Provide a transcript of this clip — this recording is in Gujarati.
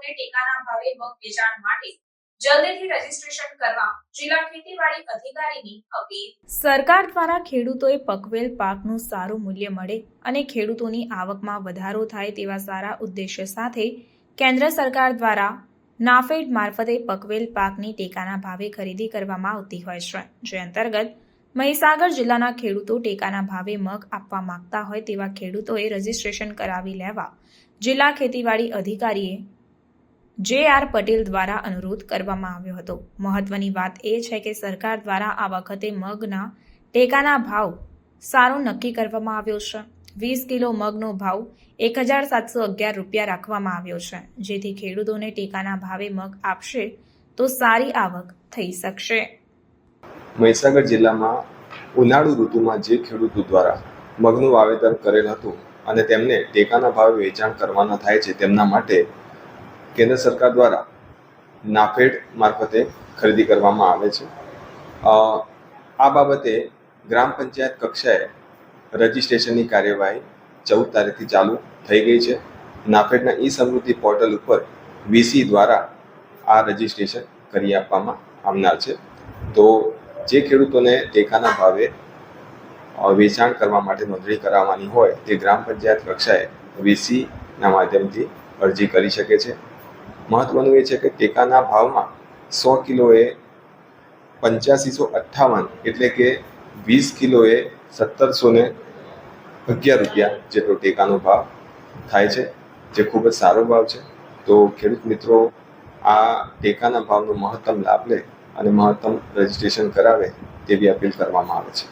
અને ટેકાના ભાવે મગ વેચાણ માટે સરકાર દ્વારા ખેડૂતોએ પકવેલ પાકનું સારું મૂલ્ય મળે અને ખેડૂતોની આવકમાં વધારો થાય તેવા સારા ઉદ્દેશ્ય સાથે કેન્દ્ર સરકાર દ્વારા નાફેડ મારફતે પકવેલ પાકની ટેકાના ભાવે ખરીદી કરવામાં આવતી હોય છે. જે અંતર્ગત મહીસાગર જિલ્લાના ખેડૂતો ટેકાના ભાવે મગ આપવા માંગતા હોય તેવા ખેડૂતોએ રજીસ્ટ્રેશન કરાવી લેવા જિલ્લા ખેતીવાડી અધિકારીએ જે આર પટેલ દ્વારા અનુરોધ કરવામાં આવ્યો હતો. મહત્વની વાત એ છે કે સરકાર દ્વારા આ વખતે મગના ટેકાના ભાવ સારો નક્કી કરવામાં આવ્યો છે. વીસ કિલો મગનો ભાવ એક હજાર સાતસો અગિયાર રૂપિયા રાખવામાં આવ્યો છે. જેથી ખેડૂતોને ટેકાના ભાવે મગ આપશે તો સારી આવક થઈ શકશે. મહીસાગર જિલ્લામાં ઉનાળુ ઋતુમાં જે ખેડૂતો દ્વારા મગનું વાવેતર કરેલ હતું અને તેમને ટેકાના ભાવે વેચાણ કરવાના થાય છે તેમના માટે કેન્દ્ર સરકાર દ્વારા નાફેડ મારફતે ખરીદી કરવામાં આવે છે. આ બાબતે ગ્રામ પંચાયત કક્ષાએ રજિસ્ટ્રેશનની કાર્યવાહી ચૌદ તારીખથી ચાલુ થઈ ગઈ છે. નાફેડના ઈ સમૃદ્ધિ પોર્ટલ ઉપર વીસી દ્વારા આ રજિસ્ટ્રેશન કરી આપવામાં આવનાર છે. તો જે ખેડૂતોને ટેકાના ભાવે વેચાણ કરવા માટે નોંધણી કરાવવાની હોય તે ગ્રામ પંચાયત કક્ષાએ વીસીના માધ્યમથી અરજી કરી શકે છે. મહત્વનું એ છે કે ટેકાના ભાવમાં સો કિલોએ પંચ્યાસીસો અઠ્ઠાવન એટલે કે વીસ કિલોએ સત્તરસો ને અગિયાર રૂપિયા જેટલો ટેકાનો ભાવ થાય છે, જે ખૂબ જ સારો ભાવ છે. તો ખેડૂત મિત્રો, આ ટેકાના ભાવનો મહત્તમ લાભ લે અને મહત્તમ રજીસ્ટ્રેશન કરાવે તેવી અપીલ કરવામાં આવે છે.